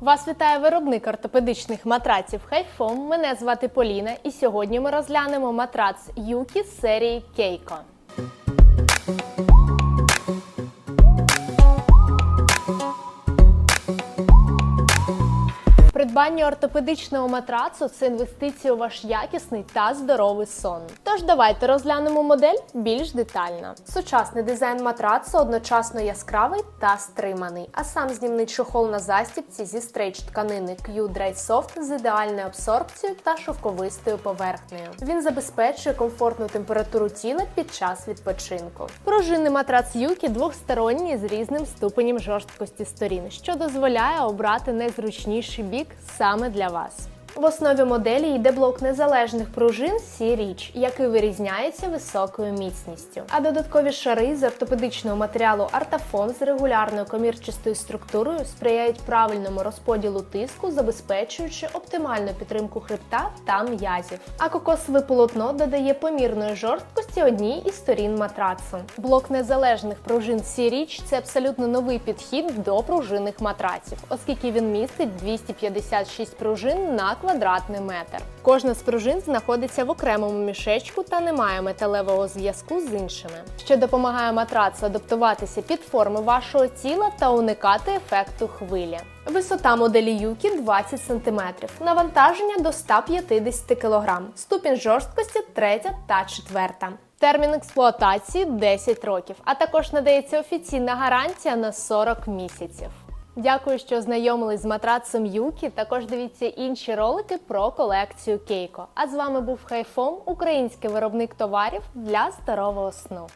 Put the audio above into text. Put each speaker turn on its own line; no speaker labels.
Вас вітає виробник ортопедичних матраців Хайфом. Мене звати Поліна, і сьогодні ми розглянемо матрац Юкі серії Кейко. Придбання ортопедичного матрацу це інвестиція у ваш якісний та здоровий сон. Тож давайте розглянемо модель більш детально. Сучасний дизайн матрацу одночасно яскравий та стриманий, а сам знімний чохол на застібці зі стрейч тканини Q-Dry Soft з ідеальною абсорбцією та шовковистою поверхнею. Він забезпечує комфортну температуру тіла під час відпочинку. Пружинний матрац Юкі двохсторонній з різним ступенем жорсткості сторін, що дозволяє обрати найзручніший бік саме для вас. В основі моделі йде блок незалежних пружин C-Reach, який вирізняється високою міцністю. А додаткові шари з ортопедичного матеріалу Артафон з регулярною комірчастою структурою сприяють правильному розподілу тиску, забезпечуючи оптимальну підтримку хребта та м'язів. А кокосове полотно додає помірної жорсткості одній із сторін матрацу. Блок незалежних пружин C-Reach – це абсолютно новий підхід до пружинних матраців, оскільки він містить 256 пружин на квадратний метр. Кожна з пружин знаходиться в окремому мішечку та не має металевого зв'язку з іншими, що допомагає матрацу адаптуватися під форми вашого тіла та уникати ефекту хвилі. Висота моделі Юкі 20 см, навантаження до 150 кг, ступінь жорсткості 3 та 4. Термін експлуатації 10 років, а також надається офіційна гарантія на 40 місяців. Дякую, що ознайомились з матрацем Юкі. Також дивіться інші ролики про колекцію Кейко. А з вами був Хайфом, український виробник товарів для здорового сну.